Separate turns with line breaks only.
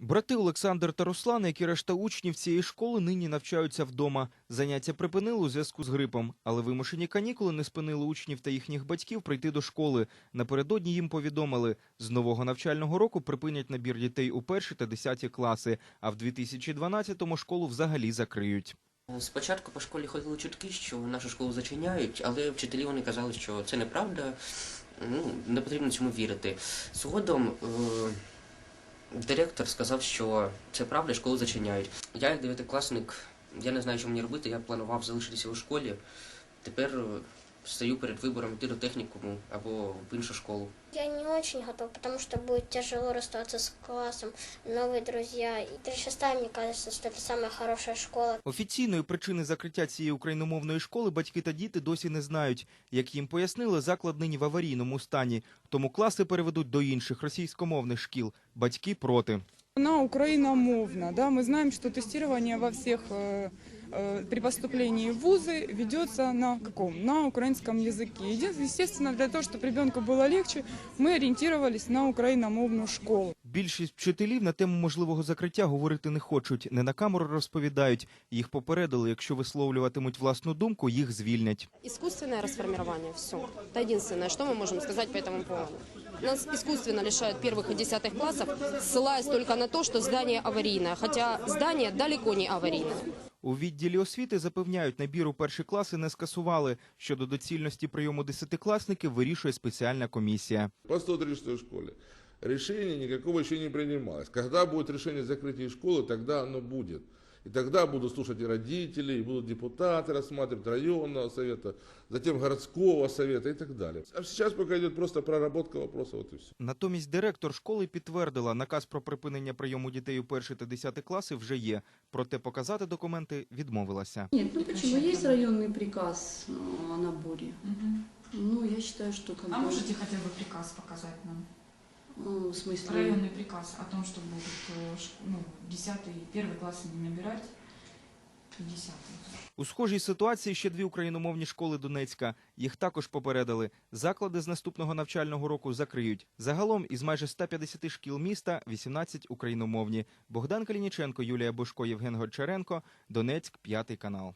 Брати Олександр та Руслан, як і решта учнів цієї школи, нині навчаються вдома. Заняття припинили у зв'язку з грипом, але вимушені канікули не спинили учнів та їхніх батьків прийти до школи. Напередодні їм повідомили, з нового навчального року припинять набір дітей у перші та десяті класи, а в 2012-му школу взагалі закриють.
Спочатку по школі ходили чутки, що нашу школу зачиняють, але вчителі вони казали, що це неправда, ну, не потрібно цьому вірити. Згодом е, директор сказав, що це правда, школу зачиняють. Я як дев'ятикласник, я не знаю, що мені робити, я планував залишитися у школі. Тепер стою перед вибором йти до технікуму або в іншу школу.
Я не очень готов, потому что будет тяжело расстаться с классом, новые друзья. И 36 мне кажется, что это самая хорошая школа.
Офіційної причини закриття цієї україномовної школи батьки та діти досі не знають. Як їм пояснили, заклад нині в аварійному стані, тому класи переведуть до інших російськомовних шкіл. Батьки проти.
Она украиномовна, да, мы знаем, что тестирование во всех э, э, при поступлении в вузы ведется на каком? На украинском языке. Еди- Естественно, для того, чтобы ребенку было легче, мы ориентировались на украиномовную школу.
Більшість вчителів на тему можливого закриття говорити не хочуть. Не на камеру розповідають. Їх попередили, якщо висловлюватимуть власну думку, їх звільнять.
Искусственное расформирование, все. Это единственное, что мы можем сказать по этому поводу. Нас искусственно лишают первых и десятых классов, ссылаясь только на то, что здание аварийное, хотя здание далеко не аварийное.
У відділі освіти запевняють, набір у перші класи не скасували. Щодо доцільності прийому десятикласників вирішує спеціальна комісія.
по 136 школе. Решение никакого еще не принималось. Когда будет решение о закрытии школы, тогда оно будет. И тогда будут слушать и родители, и будут депутаты рассматривать районного совета, затем городского совета и так далее. А сейчас пока идет просто проработка вопроса, вот и все.
Натомість директор школи підтвердила, наказ про припинення прийому дітей у перші та десяти класи вже є. Проте показати документи відмовилася.
Нет, ну почему? Есть районный приказ э, о наборе. Ну, я считаю, что как
А
бы...
можете хотя бы приказ показать нам?
э, В смысле?
Районный приказ о том, что будут э, ш- ну, 10 первый класс не набирать и 10
У схожій ситуації ще дві україномовні школи Донецька. Їх також попередили. Заклади з наступного навчального року закриють. Загалом із майже 150 шкіл міста 18 україномовні. Богдан Калініченко, Юлія Бушко, Євген Гончаренко. Донецьк, п'ятий канал.